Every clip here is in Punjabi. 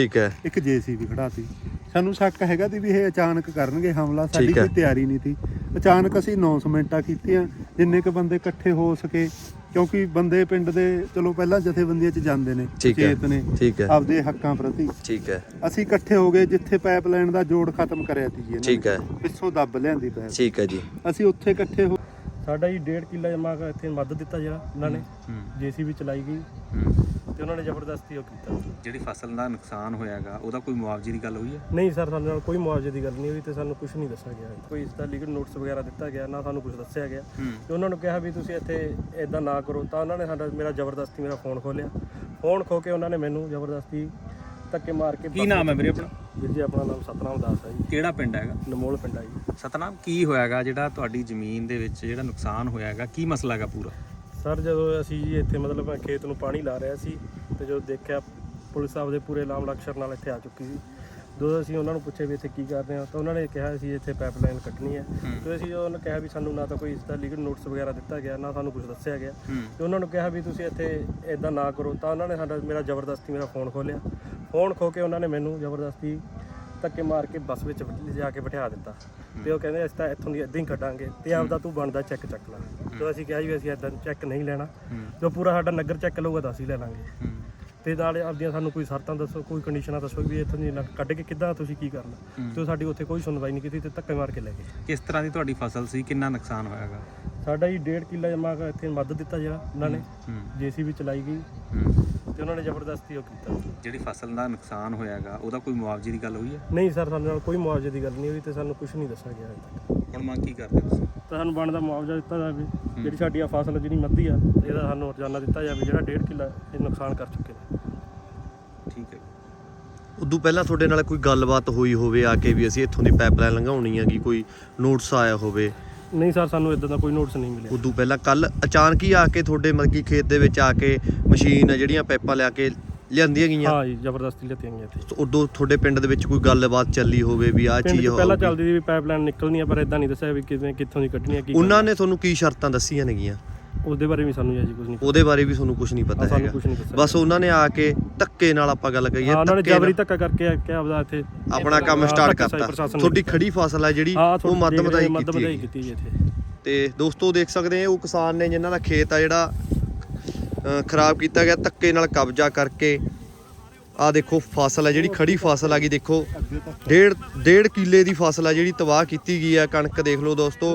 ਠੀਕ ਹੈ। ਇੱਕ ਜੀਸੀਬੀ ਖੜਾਤੀ। ਸਾਨੂੰ ਸ਼ੱਕ ਹੈਗਾ ਦੀ ਵੀ ਇਹ ਅਚਾਨਕ ਕਰਨਗੇ ਹਮਲਾ ਸਾਡੀ ਠੀਕ ਹੈ। ਕੋਈ ਤਿਆਰੀ ਨਹੀਂ ਸੀ। ਅਚਾਨਕ ਅਸੀਂ ਅਨਾਉਂਸਮੈਂਟਾਂ ਕੀਤੀਆਂ ਜਿੰਨੇ ਕ ਬੰਦੇ ਇਕੱਠੇ ਹੋ ਸਕੇ ਕਿਉਂਕਿ ਬੰਦੇ ਪਿੰਡ ਦੇ ਚਲੋ ਪਹਿਲਾਂ ਜਥੇਬੰਦੀਆਂ 'ਚ ਜਾਂਦੇ ਨੇ ਠੀਕ ਹੈ। ਚੇਤ ਨੇ ਠੀਕ ਹੈ। ਆਪਦੇ ਹੱਕਾਂ ਪ੍ਰਤੀ। ਠੀਕ ਹੈ। ਅਸੀਂ ਇਕੱਠੇ ਹੋ ਗਏ ਜਿੱਥੇ ਪਾਈਪਲਾਈਨ ਦਾ ਜੋੜ ਖਤਮ ਕਰਿਆ ਸੀ ਜੀ ਇਹਨਾਂ ਠੀਕ ਨੇ। ਹੈ। ਪਿੱਛੋਂ ਦੱਬ ਲਿਆਂਦੀ ਪੈਪ ਠੀਕ ਹੈ ਜੀ। ਅਸੀਂ ਉੱਥੇ ਇਕੱਠੇ ਹੋ ਸਾਡਾ ਜੀ 1.5 ਕਿੱਲਾ ਜਮਾ ਕੇ ਇੱਥੇ ਮਦਦ ਦਿੱਤਾ ਜਿਹੜਾ ਉਹਨਾਂ ਨੇ। ਜੀਸੀਬੀ ਚਲਾਈ ਗਈ। ਤੇ ਉਹਨਾਂ ਨੇ ਜ਼ਬਰਦਸਤੀ ਉਹ ਕੀਤਾ। ਜਿਹੜੀ ਫਸਲ ਦਾ ਨੁਕਸਾਨ ਹੋਇਆਗਾ ਉਹਦਾ ਕੋਈ ਮੁਆਵਜ਼ੇ ਦੀ ਗੱਲ ਹੋਈ ਹੈ? ਨਹੀਂ ਸਰ ਸਾਡੇ ਨਾਲ ਕੋਈ ਮੁਆਵਜ਼ੇ ਦੀ ਗੱਲ ਨਹੀਂ ਹੋਈ ਤੇ ਸਾਨੂੰ ਕੁਝ ਨਹੀਂ ਦੱਸਿਆ ਗਿਆ। ਕੋਈ ਇਸ ਦਾ ਲੀਗਲ ਨੋਟਿਸ ਵਗੈਰਾ ਦਿੱਤਾ ਗਿਆ ਨਾ ਸਾਨੂੰ ਕੁਝ ਦੱਸਿਆ ਗਿਆ। ਤੇ ਉਹਨਾਂ ਨੂੰ ਕਿਹਾ ਵੀ ਤੁਸੀਂ ਇੱਥੇ ਇਦਾਂ ਨਾ ਕਰੋ। ਤਾਂ ਉਹਨਾਂ ਨੇ ਸਾਡਾ ਮੇਰਾ ਜ਼ਬਰਦਸਤੀ ਮੇਰਾ ਫੋਨ ਖੋਲਿਆ ਫੋਨ ਖੋ ਕੇ ਉਹਨਾਂ ਨੇ ਮੈਨੂੰ ਜ਼ਬਰਦਸਤੀ ਧੱਕੇ ਮਾਰ ਕੇ ਕੀ ਨਾਮ ਹੈ ਵੀਰੇ ਆਪਣਾ? ਵੀਰ ਜੀ ਆਪਣਾ ਨਾਮ ਸਤਨਾਮ ਦਾਸ ਹੈ ਜੀ। ਕਿਹੜਾ ਪਿੰਡ ਹੈਗਾ? ਨਮੋਲ ਪਿੰਡ ਹੈ ਜੀ। ਸਤਨਾਮ ਕੀ ਹੋਇਆਗਾ ਜਿਹੜਾ ਤੁਹਾਡੀ ਜ਼ਮੀਨ ਦੇ ਵਿੱਚ ਜਿਹੜਾ ਨੁਕਸਾਨ ਹੋਇਆਗਾ? ਕੀ ਮਸਲਾ ਹੈਗਾ ਪੂਰਾ? ਸਰ ਜਦੋਂ ਅਸੀਂ ਜੀ ਇੱਥੇ ਮਤਲਬ ਖੇਤ ਨੂੰ ਪਾਣੀ ਲਾ ਰਿਹਾ ਸੀ ਤੇ ਜਦੋਂ ਦੇਖਿਆ ਪੁਲਿਸ ਆਪਦੇ ਪੂਰੇ ਲਾਮ ਲਕਸ਼ਰ ਨਾਲ ਇੱਥੇ ਆ ਚੁੱਕੀ ਸੀ। ਜਦੋਂ ਅਸੀਂ ਉਹਨਾਂ ਨੂੰ ਪੁੱਛਿਆ ਵੀ ਇੱਥੇ ਕੀ ਕਰਦੇ ਆ ਤਾਂ ਉਹਨਾਂ ਨੇ ਕਿਹਾ ਅਸੀਂ ਇੱਥੇ ਪਾਈਪਲਾਈਨ ਕੱਟਣੀ ਹੈ। ਤੇ ਅਸੀਂ ਉਹਨਾਂ ਨੇ ਕਿਹਾ ਵੀ ਸਾਨੂੰ ਨਾ ਤਾਂ ਕੋਈ ਇਸ ਦਾ ਲੀਗਲ ਨੋਟਿਸ ਵਗੈਰਾ ਦਿੱਤਾ ਗਿਆ ਨਾ ਸਾਨੂੰ ਕੁਝ ਦੱਸਿਆ ਗਿਆ। ਤੇ ਉਹਨਾਂ ਨੂੰ ਕਿਹਾ ਵੀ ਤੁਸੀਂ ਇੱਥੇ ਇਦਾਂ ਨਾ ਕਰੋ। ਤਾਂ ਉਹਨਾਂ ਨੇ ਸਾਡਾ ਮੇਰਾ ਜ਼ਬਰਦਸਤੀ ਮੇਰਾ ਫੋਨ ਖੋਲਿਆ ਫੋਨ ਖੋ ਕੇ ਉਹਨਾਂ ਨੇ ਮੈਨੂੰ ਜ਼ਬਰਦਸਤੀ ਧੱਕੇ ਮਾਰ ਕੇ ਬੱਸ ਵਿੱਚ ਲਿਜਾ ਕੇ ਬਿਠਾ ਦਿੱਤਾ। ਤੇ ਉਹ ਕਹਿੰਦੇ ਅਸੀਂ ਤਾਂ ਇੱਥੋਂ ਦੀ ਇਦਾਂ ਹੀ ਕੱਢਾਂਗੇ ਤੇ ਆਪਦਾ ਤੂੰ ਬਣਦਾ ਚੈੱਕ ਚੱਕ ਲੈ। ਤੇ ਅਸੀਂ ਕਿਹਾ ਜੀ ਅਸੀਂ ਇਦਾਂ ਚੈੱਕ ਨਹੀਂ ਲੈਣਾ। ਜੋ ਪੂਰਾ ਸਾਡਾ ਨਗਰ ਚੈੱਕ ਲਊਗਾ ਤਾਂ ਅਸੀਂ ਲੈ ਲਾਂਗੇ। ਤੇ ਨਾਲ ਆਪਦੀਆਂ ਸਾਨੂੰ ਕੋਈ ਸ਼ਰਤਾਂ ਦੱਸੋ ਕੋਈ ਕੰਡੀਸ਼ਨਾਂ ਦੱਸੋ ਵੀ ਇੱਥੋਂ ਦੀ ਕੱਢ ਕੇ ਕਿੱਦਾਂ ਤੁਸੀਂ ਕੀ ਕਰਨਾ। ਤੇ ਸਾਡੀ ਉੱਥੇ ਕੋਈ ਸੁਣਵਾਈ ਨਹੀਂ ਕੀਤੀ ਤੇ ਧੱਕੇ ਮਾਰ ਕੇ ਲੈ ਗਏ। ਕਿਸ ਤਰ੍ਹਾਂ ਦੀ ਤੁਹਾਡੀ ਫਸਲ ਸੀ? ਕਿੰਨਾ ਨੁਕਸਾਨ ਹੋਇਆਗਾ ਸਾਡਾ ਜੀ 1.5 ਕਿੱਲਾ ਜਮਾ ਕੇ ਇੱਥੇ ਮਦਦ ਦਿੱਤਾ ਜਿਹੜਾ ਉਹਨਾਂ ਨੇ। ਜੀਸੀਬੀ ਚਲਾਈ ਗਈ। ਤੇ ਉਹਨਾਂ ਨੇ ਜ਼ਬਰਦਸਤੀ ਉਹ ਕੀਤਾ। ਜਿਹੜੀ ਫਸਲ ਦਾ ਨੁਕਸਾਨ ਹੋਇਆਗਾ ਉਹਦਾ ਕੋਈ ਮੁਆਵਜ਼ੇ ਦੀ ਗੱਲ ਹੋਈ ਹੈ? ਨਹੀਂ ਸਰ ਸਾਡੇ ਨਾਲ ਕੋਈ ਮੁਆਵਜ਼ੇ ਦੀ ਗੱਲ ਨਹੀਂ ਹੋਈ ਤੇ ਸਾਨੂੰ ਕੁਝ ਨਹੀਂ ਦੱਸਿਆ ਗਿਆ ਅਜੇ ਤੱਕ। ਹੁਣ ਮੰਗ ਕੀ ਕਰਦੇ ਤੁਸੀਂ? ਤਾਂ ਸਾਨੂੰ ਬਣਦਾ ਮੁਆਵਜ਼ਾ ਦਿੱਤਾ ਜਾਵੇ। ਜਿਹੜੀ ਸਾਡੀ ਆ ਫਸਲ ਜਿਹੜੀ ਮੱਧੀ ਆ ਇਹਦਾ ਸਾਨੂੰ ਰੋਜ਼ਾਨਾ ਦਿੱਤਾ ਜਾਵੇ ਜਿਹੜਾ 1.5 ਕਿੱਲਾ ਇਹ ਨੁਕਸਾਨ ਕਰ ਚੁੱਕੇ ਨੇ। ਠੀਕ ਹੈ ਉਦੋਂ ਪਹਿਲਾਂ ਤੁਹਾਡੇ ਨਾਲ ਕੋਈ ਗੱਲਬਾਤ ਹੋਈ ਹੋਵੇ ਆ ਕੇ ਵੀ ਅਸੀਂ ਇੱਥੋਂ ਦੀ ਪਾਈਪਲਾਈਨ ਲੰਘਾਉਣੀ ਹੈਗੀ ਕੋਈ ਨੋਟਿਸ ਆਇਆ ਹੋਵੇ? ਨਹੀਂ ਸਰ ਸਾਨੂੰ ਇਦਾਂ ਦਾ ਕੋਈ ਨੋਟਿਸ ਨਹੀਂ ਮਿਲਿਆ ਉਦੋਂ ਪਹਿਲਾਂ ਕੱਲ ਅਚਾਨਕ ਹੀ ਆ ਕੇ ਤੁਹਾਡੇ ਮਲਕੀ ਖੇਤ ਦੇ ਵਿੱਚ ਆ ਕੇ ਮਸ਼ੀਨ ਆ ਜਿਹੜੀਆਂ ਪਾਈਪਾਂ ਲਿਆ ਕੇ ਲਿਆਂਦੀਆਂ ਗਈਆਂ ਹਾਂ ਜੀ ਜ਼ਬਰਦਸਤੀ ਲਿੱਤੀਆਂ ਗਈਆਂ ਇੱਥੇ ਉਦੋਂ ਤੁਹਾਡੇ ਪਿੰਡ ਦੇ ਵਿੱਚ ਕੋਈ ਗੱਲਬਾਤ ਚੱਲੀ ਹੋਵੇ ਵੀ ਆ ਚੀਜ਼ ਪਹਿਲਾਂ। ਚੱਲਦੀ ਸੀ ਵੀ ਪਾਈਪਲਾਈਨ ਨਿਕਲਣੀ ਆ ਪਰ ਇਦਾਂ ਨਹੀਂ ਦੱਸਿਆ ਵੀ ਕਿਵੇਂ ਕਿੱਥੋਂ ਦੀ ਕੱਢਣੀ ਆ ਕੀ ਉਹਨਾਂ ਨੇ ਤੁਹਾਨੂੰ ਕੀ ਸ਼ਰਤਾਂ ਦੱਸੀਆਂ ਨੇਗੀਆਂ। ਉਹਦੇ ਬਾਰੇ ਵੀ ਸਾਨੂੰ ਜੀ ਕੁਝ ਨਹੀਂ ਉਹਦੇ ਬਾਰੇ ਵੀ ਤੁਹਾਨੂੰ ਕੁਝ ਨਹੀਂ ਪਤਾ ਸਾਨੂੰ ਹੈਗਾ। ਕੁਝ ਨਹੀਂ ਦੱਸਿਆ ਬਸ ਉਹਨਾਂ ਨੇ ਆ ਕੇ ਧੱਕੇ ਨਾਲ ਆਪਾਂ ਗੱਲ ਕਰੀਏ ਹਾਂ ਉਹਨਾਂ ਨੇ ਧੱਕੇ ਜਬਰੀ ਧੱਕਾ ਕਰਕੇ ਆ ਕੇ ਆਪਦਾ ਇੱਥੇ ਆਪਣਾ ਕੰਮ ਸਟਾਰਟ ਕਰਤਾ। ਤੁਹਾਡੀ। ਖੜੀ ਫਸਲ ਹੈ ਜਿਹੜੀ ਉਹ ਮੱਧ ਕੀਤੀ ਹੈ ਕੀਤੀ ਜੀ ਇੱਥੇ। ਤੇ ਦੋਸਤੋ ਦੇਖ ਸਕਦੇ ਆ ਉਹ ਕਿਸਾਨ ਨੇ ਜਿਨ੍ਹਾਂ ਦਾ ਖੇਤ ਆ ਜਿਹੜਾ ਖਰਾਬ ਕੀਤਾ ਗਿਆ ਧੱਕੇ ਨਾਲ ਕਬਜ਼ਾ ਕਰਕੇ ਆ ਦੇਖੋ ਫਸਲ ਹੈ ਜਿਹੜੀ ਖੜੀ ਫਸਲ ਆ ਗਈ ਦੇਖੋ। ਡੇਢ ਡੇਢ ਕਿੱਲੇ ਦੀ ਫਸਲ ਆ ਜਿਹੜੀ ਤਬਾਹ ਕੀਤੀ ਗਈ ਆ ਕਣਕ ਦੇਖ ਲਓ ਦੋਸਤੋ।